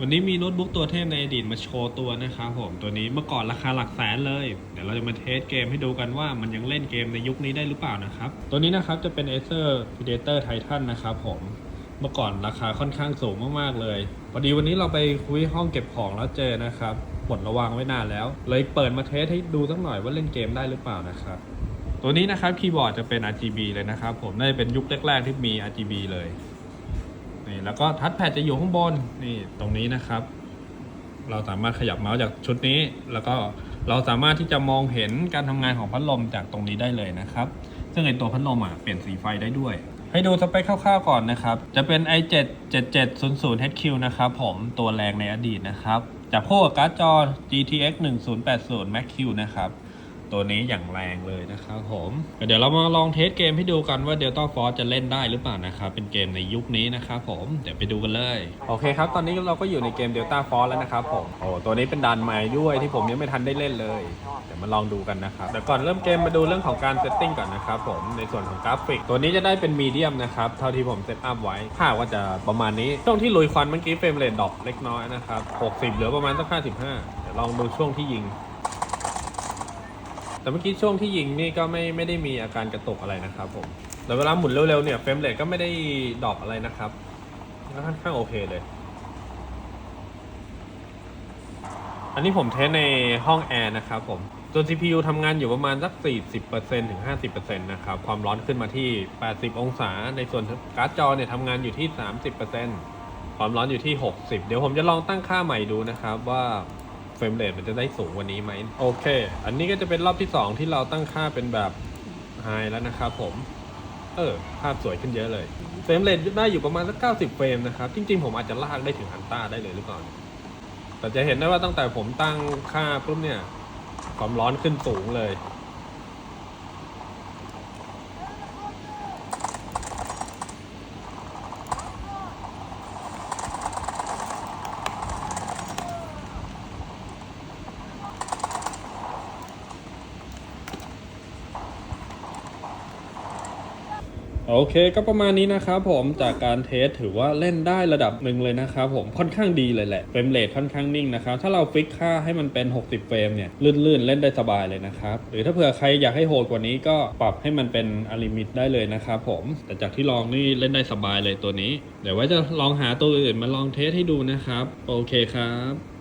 วันนี้มีโน้ตบุ๊กตัวเทพในอดีตมาโชว์ตัวนะครับผมตัวนี้เมื่อก่อนราคาหลักแสนเลย เดี๋ยวเราจะมาเทสเกมให้ดูกันว่ามันยังเล่นเกมในยุคนี้ได้หรือเปล่านะครับ ตัวนี้นะครับจะเป็น Acer Predator Titan นะครับผมเมื่อก่อนราคาค่อนข้างสูงมากๆเลย พอดีวันนี้เราไปคุยห้องเก็บของแล้วเจอนะครับหมดระวางไว้นานแล้ว เลยเปิดมาเทสให้ดูสักหน่อยว่าเล่นเกมได้หรือเปล่านะครับตัวนี้นะครับคีย์บอร์ดจะเป็น RGB เลยนะครับผมน่าจะเป็นยุคแรกๆที่มี RGB เลย นี่แล้วก็ทัชแพดจะอยู่ข้างบนนี่ตรงนี้นะครับ เราสามารถขยับเมาส์จากชุดนี้ แล้วก็เราสามารถที่จะมองเห็นการทำงานของพัดลมจากตรงนี้ได้เลยนะครับ ซึ่งไอตัวพัดลมอะเปลี่ยนสีไฟได้ด้วย ให้ดูสเปคคร่าวๆก่อนนะครับ จะเป็น i7 7700 HQ นะครับผมตัวแรงในอดีตนะครับจากพวกบการ์ดจอ GTX 1080 Max Q นะครับ ตัวนี้อย่างแรงเลยนะครับผมเดี๋ยวเรามาลองเทสเกมให้ดูกันว่า Delta Force จะเล่นได้หรือเปล่านะครับเป็นเกมในยุคนี้นะครับผมเดี๋ยวไปดูกันเลย โอเคครับ ตอนนี้เราก็อยู่ในเกม Delta Force แล้วนะครับผมโอ้ตัวนี้เป็นดันใหม่ด้วยที่ผมยังไม่ทันได้เล่นเลย เดี๋ยวมาลองดูกันนะครับเดี๋ยวก่อนเริ่มเกมมาดูเรื่องของการเซตติ้งก่อนนะครับผมในส่วนของกราฟิก ตัวนี้จะได้เป็นมีเดียมนะครับเท่าที่ผมเซตอัพไว้ค่าว่าจะประมาณนี้ช่วงที่ลุยควันเมื่อกี้เฟรมเรทดรอปเล็กน้อยนะครับ60เหลือประมาณสัก55เดี๋ยวลองดูช่วงที่ยิง แต่เมื่อกี้ช่วงที่ยิงนี่ก็ไม่ไม่ได้มีอาการกระตุกอะไรนะครับผมแต่เวลาหมุนเร็วๆเนี่ยเฟรมเรทก็ไม่ได้ดรอปอะไรนะครับก็ค่อนข้างโอเคเลย อันนี้ผมเทสในห้องแอร์นะครับผมตัว CPU ทำงานอยู่ประมาณสัก 40%ถึง 50%นะครับ ความร้อนขึ้นมาที่ 80 องศา ในส่วนการ์ดจอเนี่ยทำงานอยู่ที่ 30%ความร้อนอยู่ที่ 60 เดี๋ยวผมจะลองตั้งค่าใหม่ดูนะครับว่า เฟรมเรทมันจะได้สูงกวันนี้ไหมโอเค อันนี้ก็จะเป็นรอบที่ 2 ที่เราตั้งค่าเป็นแบบไฮแล้วนะครับผม เออ ภาพสวยขึ้นเยอะเลย เฟรมเรทได้อยู่ประมาณสัก90เฟรมนะครับ จริง ๆ ผมอาจจะลากได้ถึงอันต้าได้เลยหรือเปล่าแต่จะเห็นได้ว่าตั้งแต่ผมตั้งค่าปุ๊บเนี่ย ความร้อนขึ้นสูงเลย โอเคก็ประมาณนี้นะครับผมจากการเทสถือว่าเล่นได้ระดับหนึ่งเลยนะครับผมค่อนข้างดีเลยแหละเฟรมเรทค่อนข้างนิ่งนะครับถ้าเราฟิกค่าให้มันเป็น 60 เฟรมเนี่ยลื่นๆ เล่นได้สบายเลยนะครับหรือถ้าเผื่อใครอยากให้โหดกว่านี้ก็ปรับให้มันเป็นอลิมิตได้เลยนะครับผมแต่จากที่ลองนี่เล่นได้สบายเลยตัวนี้ เดี๋ยวไว้จะลองหาตัวอื่นมาลองเทสให้ดูนะครับ โอเคครับ